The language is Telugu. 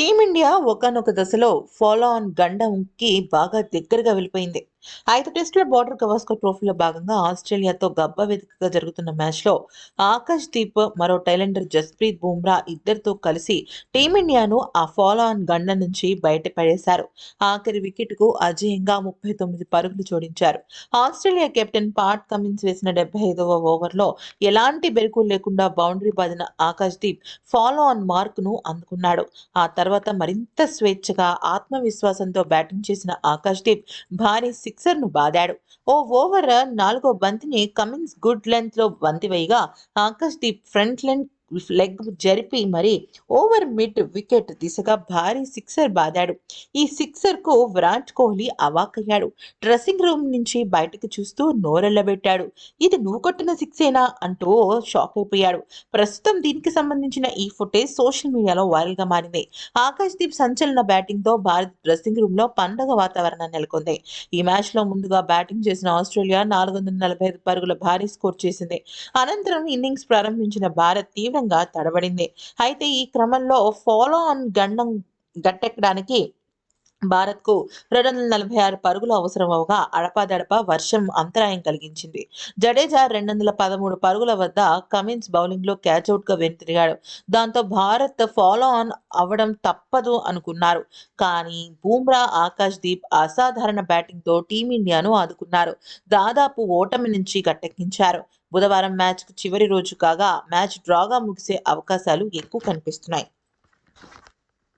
టీమిండియా ఒకనొక దశలో ఫాలో ఆన్ గండంకి బాగా దగ్గరగా వెళ్ళిపోయింది. ఐదు టెస్టుల బార్డర్ గవాస్కర్ ట్రోఫీలో భాగంగా ఆస్ట్రేలియాతో గబ్బ వేదికగా జరుగుతున్న మ్యాచ్లో ఆకాష్ దీప్ మరో టైలెండర్ జస్ప్రీత్ బుమ్రా ఇద్దరితో కలిసి టీమిండియాను ఆ ఫాలో ఆన్ గండం నుంచి బయటపడేశారు. ఆఖరి వికెట్కు అజేయంగా ముప్పై తొమ్మిది పరుగులు జోడించారు. ఆస్ట్రేలియా కెప్టెన్ పాట్ కమిన్స్ వేసిన డెబ్బై ఐదవ ఓవర్లో ఎలాంటి బెరుకు లేకుండా బౌండరీ బాదిన ఆకాష్ దీప్ ఫాలో ఆన్ మార్క్ను అందుకున్నాడు. ఆ తర్వాత తర్వాత మరింత స్వేచ్ఛగా ఆత్మవిశ్వాసంతో బ్యాటింగ్ చేసిన ఆకాష్ దీప్ భారీ సిక్సర్ను బాదాడు. ఓ ఓవర్ నాలుగో బంతిని కమిన్స్ గుడ్ లెంత్లో బంతి వేయగా Akash Deep front length leg జరిపి మరి ఓవర్ మిడ్ వికెట్ దిశగా భారీ సిక్సర్ బాదాడు. ఈ సిక్సర్కు విరాట్ కోహ్లీ అవాకయ్యాడు డ్రెస్సింగ్ రూమ్ నుంచి బయటకు చూస్తూ నోరెళ్ళబెట్టాడు ఇది నువ్వు కొట్టిన సిక్సేనా అంటూ షాక్ అయిపోయాడు. ప్రస్తుతం దీనికి సంబంధించిన ఈ ఫుటేజ్ సోషల్ మీడియాలో వైరల్గా మారింది. ఆకాష్ దీప్ సంచలన బ్యాటింగ్తో భారత్ డ్రెస్సింగ్ రూమ్లో పండగ వాతావరణం నెలకొంది. ఈ మ్యాచ్లో ముందుగా బ్యాటింగ్ చేసిన ఆస్ట్రేలియా నాలుగు వందల నలభై ఐదు పరుగుల భారీ స్కోర్ చేసింది. అనంతరం ఇన్నింగ్స్ ప్రారంభించిన భారత్ తీవ్రంగా తడబడింది. అయితే ఈ క్రమంలో ఫాలో ఆన్ గండం గట్టెక్కడానికి భారత్కు రెండు వందల నలభై ఆరు పరుగులు అవసరం అవగా అడపాదడపా వర్షం అంతరాయం కలిగించింది. జడేజా రెండు వందల పదమూడు పరుగుల వద్ద కమిన్స్ బౌలింగ్లో క్యాచ్అవుట్గా వెనుతిరిగాడు దాంతో భారత్ ఫాలో ఆన్ అవ్వడం తప్పదు అనుకున్నారు. కానీ బూమ్రా ఆకాష్ దీప్ అసాధారణ బ్యాటింగ్తో టీమిండియాను ఆదుకున్నారు. దాదాపు ఓటమి నుంచి గట్టెక్కించారు. బుధవారం మ్యాచ్కు చివరి రోజు కాగా మ్యాచ్ డ్రాగా ముగిసే అవకాశాలు ఎక్కువ కనిపిస్తున్నాయి.